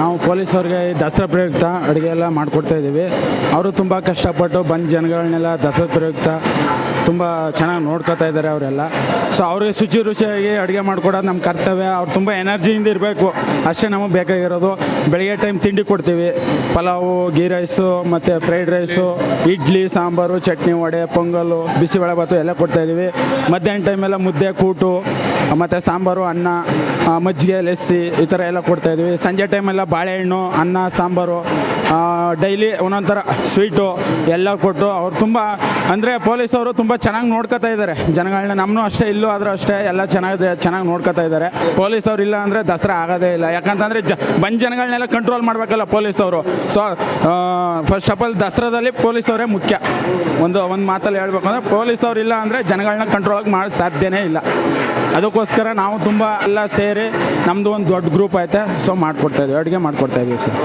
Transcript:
ನಾವು ಪೊಲೀಸವ್ರಿಗೆ ದಸರಾ ಪ್ರಯುಕ್ತ ಅಡುಗೆ ಎಲ್ಲ ಮಾಡಿಕೊಡ್ತಾ ಇದ್ದೀವಿ. ಅವರು ತುಂಬ ಕಷ್ಟಪಟ್ಟು ಬಂದು ಜನಗಳನ್ನೆಲ್ಲ ದಸರಾ ಪ್ರಯುಕ್ತ ತುಂಬ ಚೆನ್ನಾಗಿ ನೋಡ್ಕೊತಾ ಇದ್ದಾರೆ ಅವರೆಲ್ಲ. ಸೊ ಅವ್ರಿಗೆ ಶುಚಿ ರುಚಿಯಾಗಿ ಅಡುಗೆ ಮಾಡಿಕೊಡೋದು ನಮ್ಮ ಕರ್ತವ್ಯ. ಅವ್ರು ತುಂಬ ಎನರ್ಜಿಯಿಂದ ಇರಬೇಕು. ಅಷ್ಟೇ ನಮಗೆ ಬೇಕಾಗಿರೋದು. ಬೆಳಗ್ಗೆ ಟೈಮ್ ತಿಂಡಿ ಕೊಡ್ತೀವಿ. ಪಲಾವು, ಗೀ ರೈಸು, ಮತ್ತು ಫ್ರೈಡ್ ರೈಸು ಇಡ್ಲಿ, ಸಾಂಬಾರು, ಚಟ್ನಿ, ವಡೆ ಪೊಂಗಲ್ಲು ಬಿಸಿಬೇಳೆಭಾತು ಎಲ್ಲ ಕೊಡ್ತಾ ಇದ್ದೀವಿ. ಮಧ್ಯಾಹ್ನ ಟೈಮೆಲ್ಲ ಮುದ್ದೆ, ಕೂಟು, ಮತ್ತು ಸಾಂಬಾರು, ಅನ್ನ ಮಜ್ಜಿಗೆ, ಲಸ್ಸಿ ಈ ಥರ ಎಲ್ಲ ಕೊಡ್ತಾ ಇದ್ವಿ ಸಂಜೆ ಟೈಮೆಲ್ಲ ಬಾಳೆಹಣ್ಣು, ಅನ್ನ, ಸಾಂಬಾರು ಡೈಲಿ ಒಂದೊಂಥರ ಥರ ಸ್ವೀಟು ಎಲ್ಲ ಕೊಟ್ಟು ಅವ್ರು ತುಂಬ, ಅಂದರೆ ಪೊಲೀಸ್ ಅವರು ತುಂಬ ಚೆನ್ನಾಗಿ ನೋಡ್ಕೋತಾ ಇದ್ದಾರೆ. ಜನಗಳನ್ನ ನಮ್ಮನ್ನು ಅಷ್ಟೇ, ಇಲ್ಲೂ ಆದರೂ ಅಷ್ಟೇ ಎಲ್ಲ ಚೆನ್ನಾಗಿದೆ ಚೆನ್ನಾಗಿ ನೋಡ್ಕೋತಾ ಇದ್ದಾರೆ. ಪೊಲೀಸ್ ಅವ್ರು ಇಲ್ಲ ಅಂದರೆ ದಸರಾ ಆಗೋದೇ ಇಲ್ಲ. ಯಾಕಂತಂದರೆ ಜ, ಬಂದ ಜನಗಳನ್ನೆಲ್ಲ ಕಂಟ್ರೋಲ್ ಮಾಡಬೇಕಲ್ಲ ಪೊಲೀಸವರು ಸೊ ಫಸ್ಟ್ ಆಫ್ ಆಲ್ ದಸರಾದಲ್ಲಿ ಪೊಲೀಸವರೇ ಮುಖ್ಯ. ಒಂದು ಒಂದು ಮಾತಲ್ಲಿ ಹೇಳಬೇಕು ಅಂದರೆ ಪೊಲೀಸ್ ಅವ್ರು ಇಲ್ಲ ಅಂದರೆ ಜನಗಳನ್ನ ಕಂಟ್ರೋಲ್ ಮಾಡೋಕ್ಕೆ ಸಾಧ್ಯನೇ ಇಲ್ಲ. ಅದಕ್ಕೋಸ್ಕರ ನಾವು ತುಂಬ ಎಲ್ಲ ಸೇರಿ ನಮ್ಮದು ಒಂದು ದೊಡ್ಡ ಗ್ರೂಪ್ ಐತೆ. ಸೊ ಮಾಡಿಕೊಡ್ತಾ ಇದ್ದೀವಿ ಅಡುಗೆ ಮಾಡ್ಕೊಡ್ತಾ ಇದ್ದೀವಿ ಸರ್.